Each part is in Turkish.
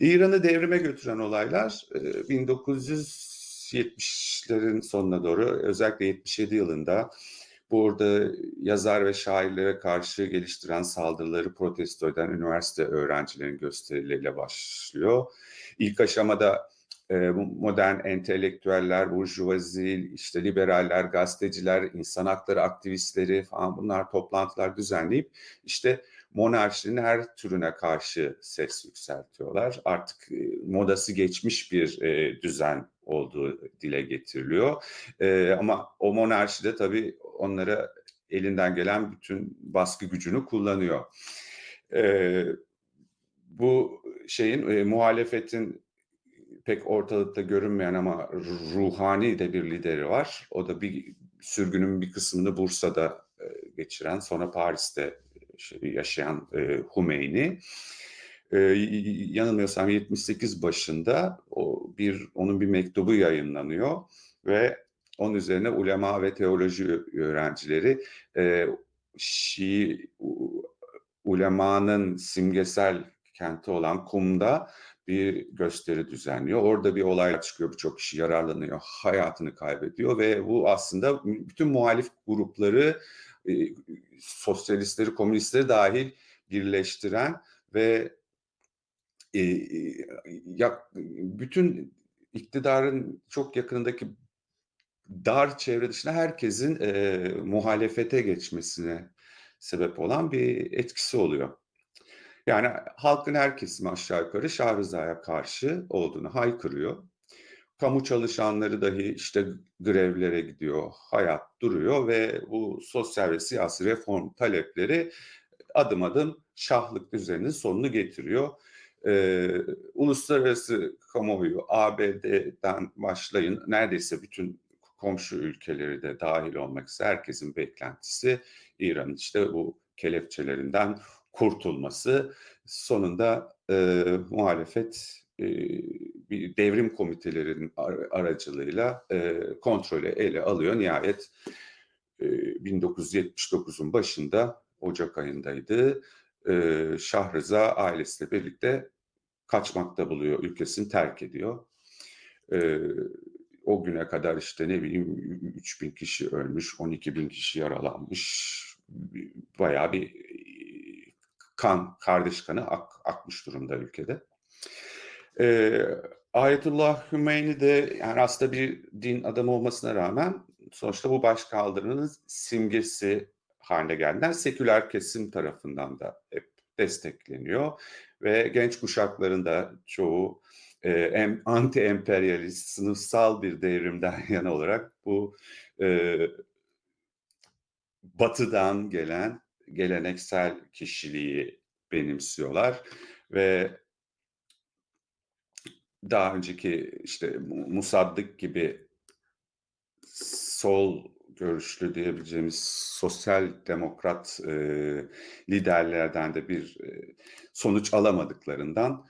İran'ı devrime götüren olaylar e, 1970'lerin sonuna doğru özellikle 77 yılında burada yazar ve şairlere karşı geliştiren saldırıları protesto eden üniversite öğrencilerinin gösterileriyle başlıyor. İlk aşamada e, modern entelektüeller, burjuvazi, işte liberaller, gazeteciler, insan hakları aktivistleri falan bunlar toplantılar düzenleyip işte monarşinin her türüne karşı ses yükseltiyorlar. Artık e, modası geçmiş bir e, düzen olduğu dile getiriliyor. E, ama o monarşi de tabii onlara elinden gelen bütün baskı gücünü kullanıyor. E, bu şeyin e, muhalefetin pek ortalıkta görünmeyen ama ruhani de bir lideri var. O da bir sürgünün bir kısmını Bursa'da e, geçiren, sonra Paris'te yaşayan e, Humeyni. E, yanılmıyorsam 78 başında o bir onun bir mektubu yayınlanıyor ve onun üzerine ulema ve teoloji öğrencileri Şii ulemanın simgesel kenti olan Kum'da bir gösteri düzenliyor. Orada bir olay çıkıyor, birçok kişi yararlanıyor, hayatını kaybediyor ve bu aslında bütün muhalif grupları, e, sosyalistleri, komünistleri dahil birleştiren ve e, ya, bütün iktidarın çok yakınındaki dar çevre dışında herkesin e, muhalefete geçmesine sebep olan bir etkisi oluyor. Yani halkın her kesimi aşağı yukarı Şah karşı olduğunu haykırıyor. Kamu çalışanları dahi işte grevlere gidiyor, hayat duruyor ve bu sosyal ve siyasi reform talepleri adım adım şahlık düzeninin sonunu getiriyor. Ee, uluslararası kamuoyu ABD'den başlayın neredeyse bütün komşu ülkeleri de dahil olmak üzere herkesin beklentisi İran'ın işte bu kelepçelerinden kurtulması sonunda e, muhalefet e, bir devrim komitelerinin aracılığıyla e, kontrolü ele alıyor. Nihayet e, 1979'un başında Ocak ayındaydı. E, Şah Rıza ailesiyle birlikte kaçmakta buluyor, ülkesini terk ediyor. E, o güne kadar işte ne bileyim 3 bin kişi ölmüş, 12 bin kişi yaralanmış. Bayağı bir kan, kardeş kanı ak, akmış durumda ülkede. Ee, Ayetullah Hümeyni de yani aslında bir din adamı olmasına rağmen sonuçta bu başkaldırının simgesi haline geldiler. Seküler kesim tarafından da hep destekleniyor ve genç kuşakların da çoğu e, em, anti-emperyalist, sınıfsal bir devrimden yana olarak bu e, batıdan gelen geleneksel kişiliği benimsiyorlar ve daha önceki işte Musaddık gibi sol görüşlü diyebileceğimiz sosyal demokrat e, liderlerden de bir e, sonuç alamadıklarından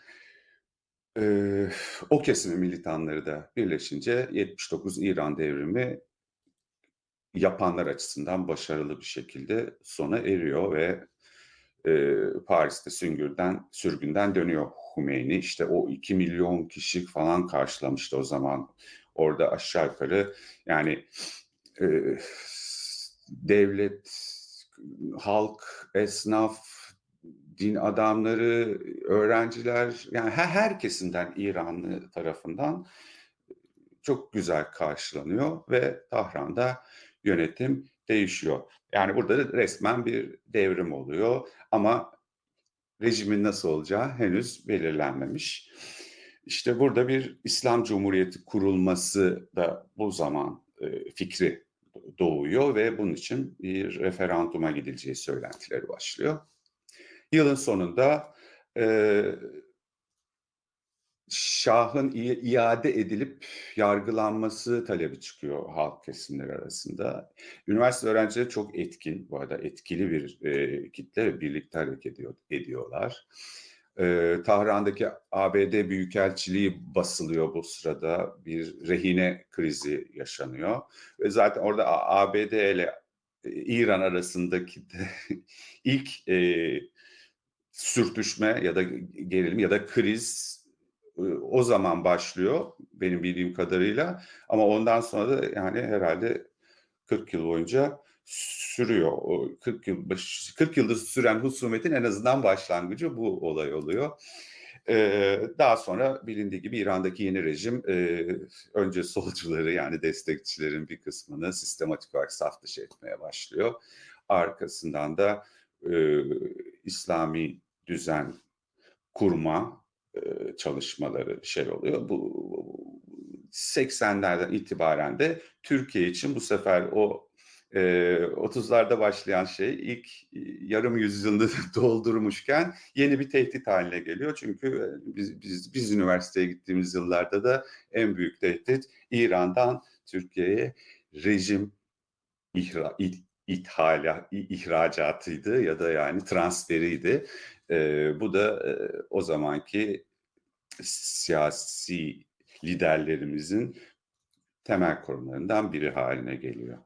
e, o kesimin militanları da birleşince 79 İran devrimi yapanlar açısından başarılı bir şekilde sona eriyor ve e, Paris'te süngürden, sürgünden dönüyor Hümeyni. İşte o 2 milyon kişi falan karşılamıştı o zaman. Orada aşağı yukarı yani e, devlet, halk, esnaf, din adamları, öğrenciler yani her, her kesimden İranlı tarafından çok güzel karşılanıyor ve Tahran'da yönetim değişiyor. Yani burada resmen bir devrim oluyor ama rejimin nasıl olacağı henüz belirlenmemiş. İşte burada bir İslam Cumhuriyeti kurulması da bu zaman e, fikri doğuyor ve bunun için bir referanduma gidileceği söylentileri başlıyor. Yılın sonunda e, Şah'ın iade edilip yargılanması talebi çıkıyor halk kesimleri arasında. Üniversite öğrencileri çok etkin, bu arada etkili bir e, kitle ve birlikte hareket ediyor, ediyorlar. E, Tahran'daki ABD Büyükelçiliği basılıyor bu sırada. Bir rehine krizi yaşanıyor. Ve zaten orada ABD ile e, İran arasındaki de ilk e, sürtüşme ya da gerilim ya da kriz o zaman başlıyor benim bildiğim kadarıyla ama ondan sonra da yani herhalde 40 yıl boyunca sürüyor. O 40 yıl 40 yıldır süren husumetin en azından başlangıcı bu olay oluyor. Ee, daha sonra bilindiği gibi İran'daki yeni rejim e, önce solcuları yani destekçilerin bir kısmını sistematik olarak saf dışı etmeye başlıyor. Arkasından da e, İslami düzen kurma çalışmaları şey oluyor. Bu 80'lerden itibaren de Türkiye için bu sefer o e, 30'larda başlayan şey ilk yarım yüzyılını doldurmuşken yeni bir tehdit haline geliyor. Çünkü biz, biz, biz üniversiteye gittiğimiz yıllarda da en büyük tehdit İran'dan Türkiye'ye rejim ihra, ithala, ihracatıydı ya da yani transferiydi. E, bu da e, o zamanki siyasi liderlerimizin temel konularından biri haline geliyor.